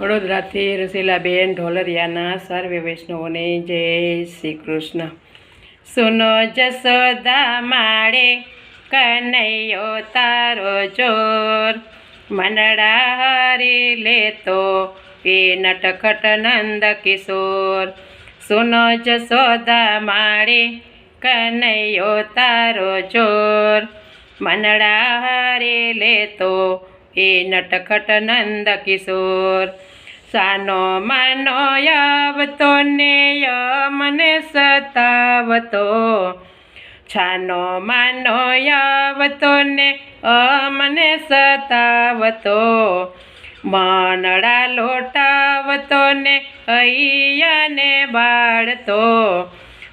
વડોદરાથી રસીલાબેન ઢોલરિયાના સર્વે વૈષ્ણવોને જય શ્રી કૃષ્ણ. સુનો જસોદા માળે કનૈયો તારો જોર મનડા હરી લેતો એ નટખટ નંદ કિશોર. સુનો જસોદા માળે કનૈયો તારો જોર મનડા હરી લેતો એ નટખટ નંદ કિશોર. સાનો માનો આવતો ને મને સતાવતો. છાનો માનો આવતો ને મને સતાવતો. મનડા લોટાવતો ને હૈયાને બાળતો.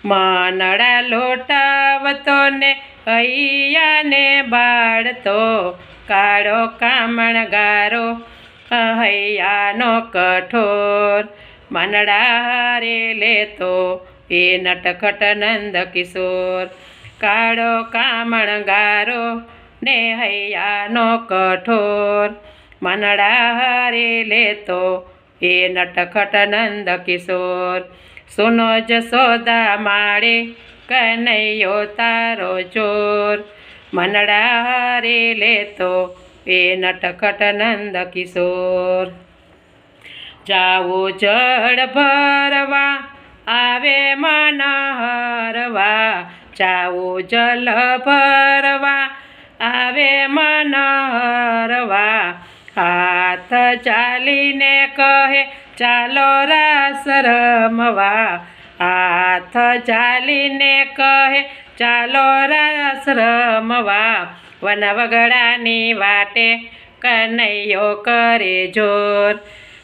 મનડા લોટાવતો ને હૈયાને બાળતો. કાળો કામણ ગારો, હૈયાનો કઠોર. મનડા હારે લેતો એ નટખટ નંદ કિશોર. કાળો કામણ ગારો, ને હૈયાનો કઠોર. મનડા હારે લેતો એ નટખટ નંદ કિશોર. સુનો જસોદા માળે, કનૈયો તારો ચોર. મનડા રે લેતો એ નટખટ નંદ કિશોર. જાવો જળ ભરવા, આવે મન હરવા. જાવો જલ ભરવા, આવે મન હાથ ચાલીને કહે, ચાલો રાસ રમવા. હાથ ચાલીને કહે, ચાલો રાસ રમવા વનવગડાની વાટે કનૈયો કરે જોર.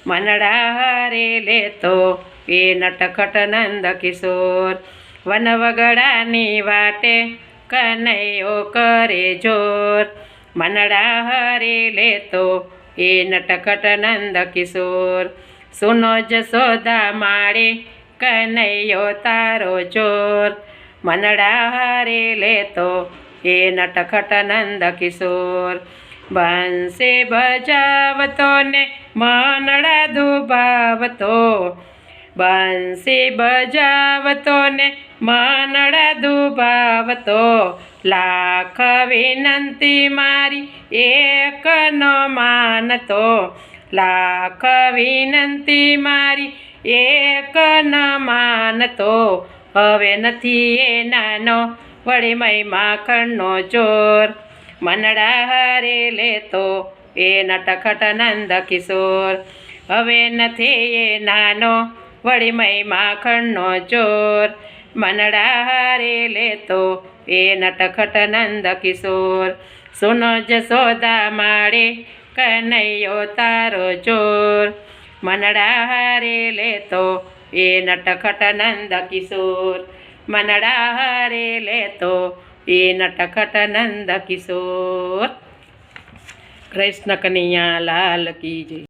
મનડા હરે લેતો, એ નટખટ નંદ કિશોર. વનવગડાની વાટે કનૈયો કરે જોર. મનડા હરે લેતો, એ નટખટ નંદ કિશોર. સુનો જસોદા માળે કનૈયો તારો ચોર. મનડા હારે લેતો એ નટખટ નંદ કિશોર. બંસે બજાવતો ને મનડા દુભાવતો. બંસી બજાવતો ને મનડા દુભાવતો. લાખ વિનંતી મારી એક ન માનતો. લાખ વિનંતી મારી એક ન માનતો હવે નથી એ નાનો વળી મય માખણનો ચોર. મનડા હરે લેતો એ નટખટ નંદ કિશોર. હવે નથી એ નાનો વળી મય માખણનો ચોર. મનડા હરે લેતો એ નટખટ નંદ કિશોર. સુનો જસોદા માળે કનૈયો તારો ચોર. મનડા હરે લેતો, એ નટખટ નંદ કિશોર મનડા હરે લેતો, એ નટખટ નંદ કિશોર કૃષ્ણ કનૈયા લાલ કી જય.